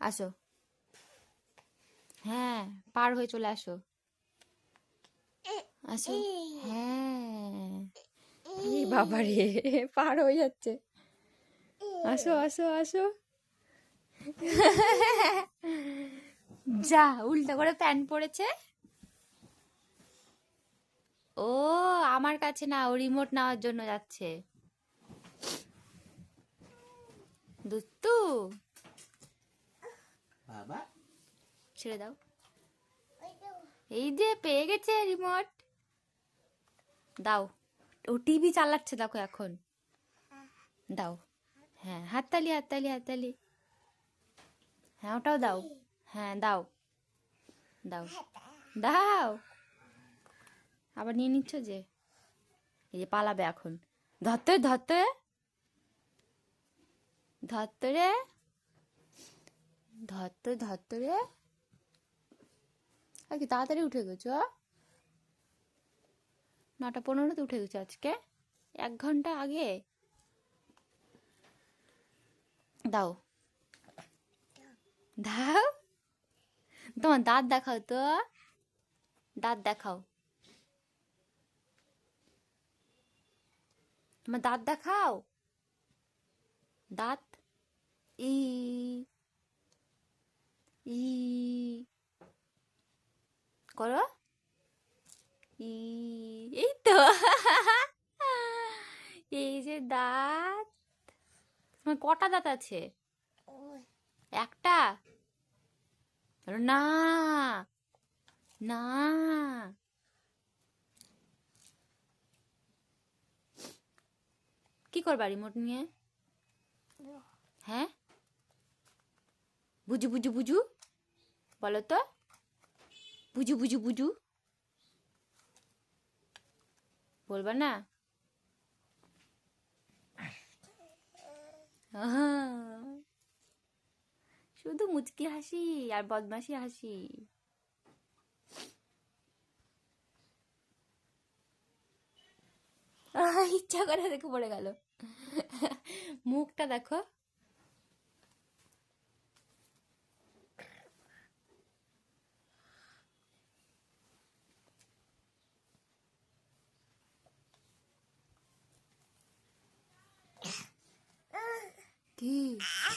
আসো। হ্যাঁ পার হয়ে চলে আসো। আসো। হ্যাঁ। এই বাবা রে পার হয়ে যাচ্ছে। আসো আসো আসো। যা উল্টা করে প্যান্ট পরেছে। ও আমার কাছে না ও রিমোট নেওয়ার জন্য যাচ্ছে। দুত্তু। বাবা। ছেড়ে দাও। এই যে পেয়ে গেছে রিমোট দাও। ও টিভি চালাচ্ছে দেখো এখন। দাও। হ্যাঁ হাততালি হাততালি হাততালি। হ্যাঁ ওটাও দাও। হ্যাঁ দাও। দাও। দাও। আবার নিয়ে নিচ্ছ যে? এই যে পালাবে এখন। ধরতে ধরতে। ধরতে রে। ধরতে ধরতে রে। আর কি তাড়াতাড়ি উঠে গেছো? নটা পনেরোতে উঠে গেছো আজকে? এক ঘণ্টা আগে? দাও। দাও? তোমার দাঁত দেখাও তো। দাঁত দেখাও। তোমার দাঁত দেখাও। দাঁত? ই ই করো ই এই তো এই যে দাঁত তোমার কটা দাঁত আছে একটা না না কি করবা রিমোট নিয়ে হ্যাঁ বুঝু বুঝু বুঝু বলো তো বুঝু বুঝু বুঝু বলবা না শুধু মুচকি হাসি আর বদমাসি হাসি ইচ্ছা করে দেখে পড়ে গেল। মুখটা দেখো। কি কি